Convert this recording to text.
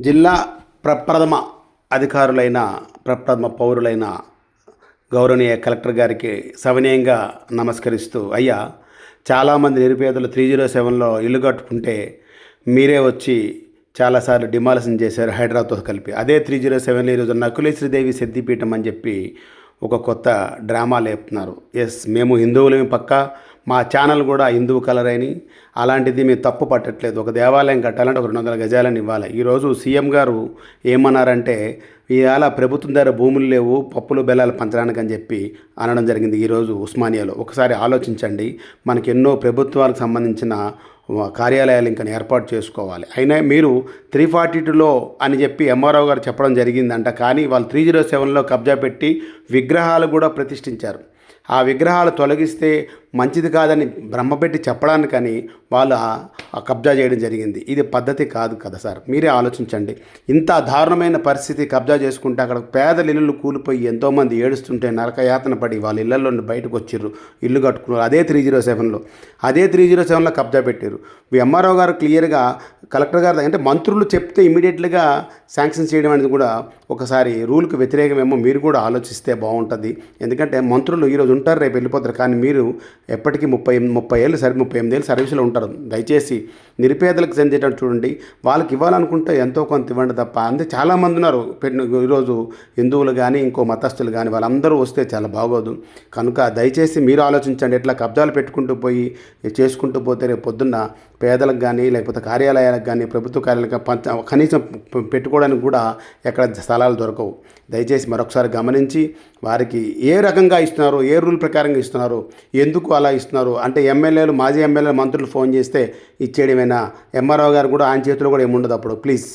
జిల్లా ప్రప్రథమ అధికారులైన ప్రప్రథమ పౌరులైన గౌరవనీయ కలెక్టర్ గారికి సవినయంగా నమస్కరిస్తూ అయ్యా చాలామంది నిరుపేదలు త్రీ జీరో సెవెన్లో ఇల్లు కట్టుకుంటే మీరే వచ్చి చాలాసార్లు డిమాలిషన్ చేశారు హైదరాబాద్తో కలిపి. అదే త్రీ జీరో సెవెన్లో ఈరోజు నకులేశ్వరీదేవి సిద్ధిపీఠం అని చెప్పి ఒక కొత్త డ్రామా లేపుతున్నారు. ఎస్ మేము హిందువులమే పక్క మా ఛానల్ కూడా హిందువు కలర్ అని అలాంటిది మేము తప్పు పట్టట్లేదు. ఒక దేవాలయం కట్టాలంటే ఒక రెండు వందల గజాలని ఇవ్వాలి. ఈరోజు సీఎం గారు ఏమన్నారంటే ఇవాళ ప్రభుత్వం దగ్గర భూములు లేవు పప్పులు బెల్లాలు పంచడానికి అని చెప్పి అనడం జరిగింది ఈరోజు ఉస్మానియాలో. ఒకసారి ఆలోచించండి మనకి ఎన్నో ప్రభుత్వాలకు సంబంధించిన కార్యాలయాలు ఇంకా ఏర్పాటు చేసుకోవాలి. అయినా మీరు త్రీ ఫార్టీ టూలో అని చెప్పి ఎంఆర్ఓ గారు చెప్పడం జరిగిందంట. కానీ వాళ్ళు త్రీ జీరో సెవెన్లో కబ్జా పెట్టి విగ్రహాలు కూడా ప్రతిష్ఠించారు. ఆ విగ్రహాలు తొలగిస్తే మంచిది కాదని బ్రహ్మపెట్టి చెప్పడానికని వాళ్ళు ఆ- కబ్జా చేయడం జరిగింది. ఇది పద్ధతి కాదు కదా సార్. మీరే ఆలోచించండి. ఇంత దారుణమైన పరిస్థితి కబ్జా చేసుకుంటే అక్కడ పేదల ఇల్లు కూలిపోయి ఎంతోమంది ఏడుస్తుంటే నరకయాతన పడి వాళ్ళ ఇళ్ళలో బయటకు వచ్చిర్రు. ఇల్లు కట్టుకున్నారు. అదే త్రీ జీరో సెవెన్లో. అదే త్రీ జీరో సెవెన్లో కబ్జా పెట్టారు ఎంఆర్ఓ గారు క్లియర్గా కలెక్టర్ గారు అంటే మంత్రులు చెప్తే ఇమీడియట్లుగా శాంక్షన్ చేయడం అనేది కూడా ఒకసారి రూల్కి వ్యతిరేకమేమో మీరు కూడా ఆలోచిస్తే బాగుంటుంది. ఎందుకంటే మంత్రులు ఈరోజు ఉంటారు రేపు వెళ్ళిపోతారు. కానీ మీరు ఎప్పటికీ ముప్పై ముప్పై ఏళ్ళు సరి ముప్పై ఎనిమిది ఏళ్ళు సర్వీసులో ఉంటారు. దయచేసి నిరుపేదలకు చెందేటట్టు చూడండి. వాళ్ళకి ఇవ్వాలనుకుంటే ఎంతో కొంత ఇవ్వండి తప్ప. అంతే చాలామంది ఉన్నారు. ఈరోజు హిందువులు కానీ ఇంకో మతస్థులు కానీ వాళ్ళందరూ వస్తే చాలా బాగోదు. కనుక దయచేసి మీరు ఆలోచించండి. ఎట్లా కబ్జాలు పెట్టుకుంటూ పోయి చేసుకుంటూ పోతే రేపు పొద్దున్న పేదలకు కానీ లేకపోతే కార్యాలయాలకు కానీ ప్రభుత్వ కార్యాలయాలకు పంచ కనీసం పెట్టుకోవడానికి కూడా ఎక్కడ స్థలాలు దొరకవు. దయచేసి మరొకసారి గమనించి వారికి ఏ రకంగా ఇస్తున్నారు ఏ రూల్ ప్రకారంగా ఇస్తున్నారు ఎందుకు అలా ఇస్తున్నారు అంటే ఎమ్మెల్యేలు మాజీ ఎమ్మెల్యేలు మంత్రులు ఫోన్ చేస్తే ఇచ్చేయడమేనా? ఎంఆర్ఓ గారు కూడా ఆయన చేతిలో కూడా ఏముండదు అప్పుడు. ప్లీజ్.